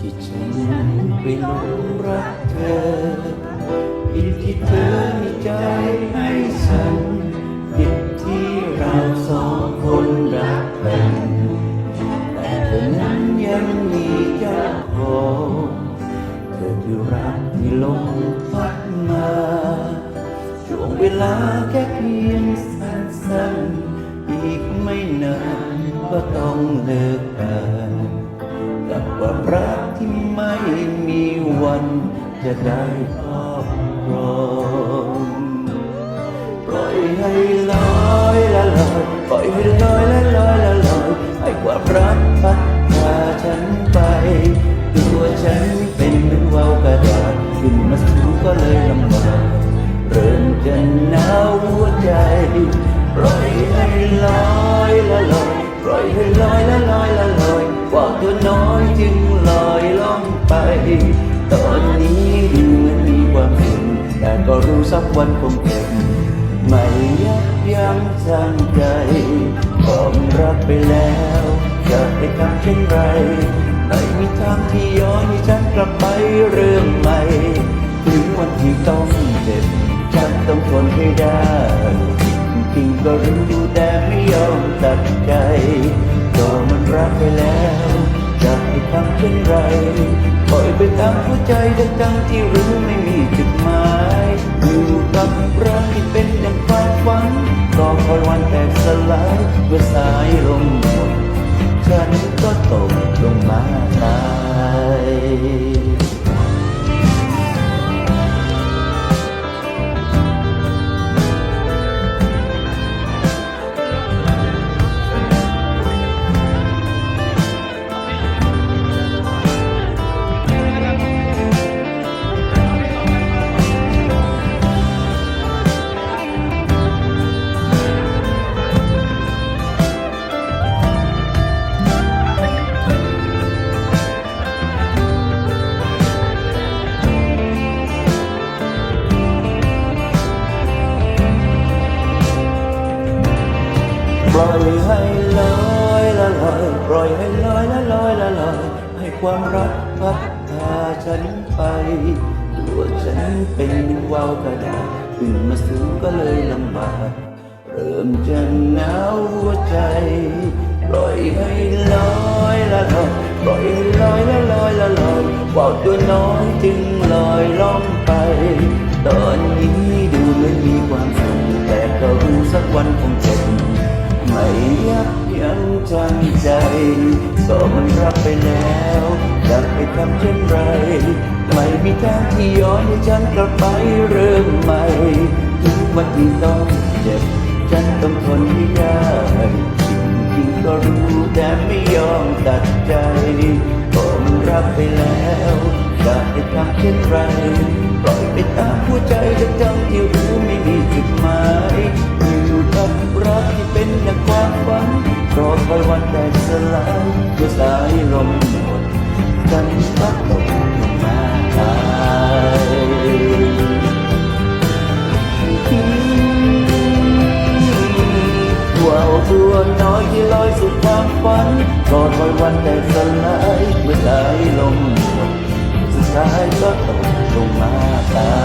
ที่ฉันไปหลงรักเธอผิดที่เธอมีใจให้ฉันผิดที่เราสองคนรักกันแต่เธอนั้นยังมีเจ้าของเธอคือรักที่ลงพัดมาช่วงเวลาแค่เพียงสั้นๆอีกไม่นานก็ต้องเลิกกัน ไม่มีวันจะได้ครอบครองปล่อยให้ลอยละลอยปล่อยให้ลอยละลอยละลอยให้ความรักพัดพาฉันไปตัวฉันเป็นเหมือนว่าวกระดาษขึ้นมาสูงก็เลยลำบากเริ่มจะหนาวหัวใจ ตอนนี้ดูเหมือนมีความสุขแต่ก็รู้สักวันคงเก็บไม่ยับยั้งชั่งใจความรักไปแล้วจะไปทำเช่นไรไม่มีทางที่ย้อนให้ฉันกลับไปเริ่มใหม่ถึงวันที่ต้องเจ็บฉันต้องทนให้ได้จริงก็รู้แต่ไม่ยอมตัดใจก็มันรักไปแล้วจะให้ทำเช่นไร ปล่อยไปตามหัวใจทั้งที่รู้ไม่มีจุดหมายอยู่กับรักที่เป็นดังความฝันรอคอยวันแตกสลายเมื่อสายลมหมดฉันก็ตกลงมาตาย ล่อยให้ลอยละลอยปล่อยให้ลอยละลอยละลอยให้ความรักพัดพาฉันไปตัวฉันเป็นวาวกระดาษขึ้นมาสูงก็เลยลำบากเริ่มจะหนาวหัวใจ ปล่อยให้ลอยละลอยปล่อยให้ลอยละลอยละลอยว่าวตัวน้อยจึงลอยล่องไป ตอนนี้ดูเหมือนมีความสุขแต่ก็รู้สักวันคงเจ็บ ไม่ยับยั้งชั่งใจก็มันรับไปแล้วจะไปทำเช่นไร ไม่มีทางที่ย้อนให้ฉันกลับไปเริ่มใหม่ ทุกวันที่ต้องเจ็บ ฉันต้องทนให้ได้จริงๆก็รู้แต่ไม่ยอมตัดใจก็มันรับไปแล้วจะให้ทำเช่นไร อคอยวันแตกสลายเมื่อสายลมหมดฉันก็ตกลงมาตายว่าวตัวน้อยที่ลอยสู่ความฝันรอคอยวันแตกสลายเมื่อสายลมหมดสุดท้ายก็ตกลงมาตาย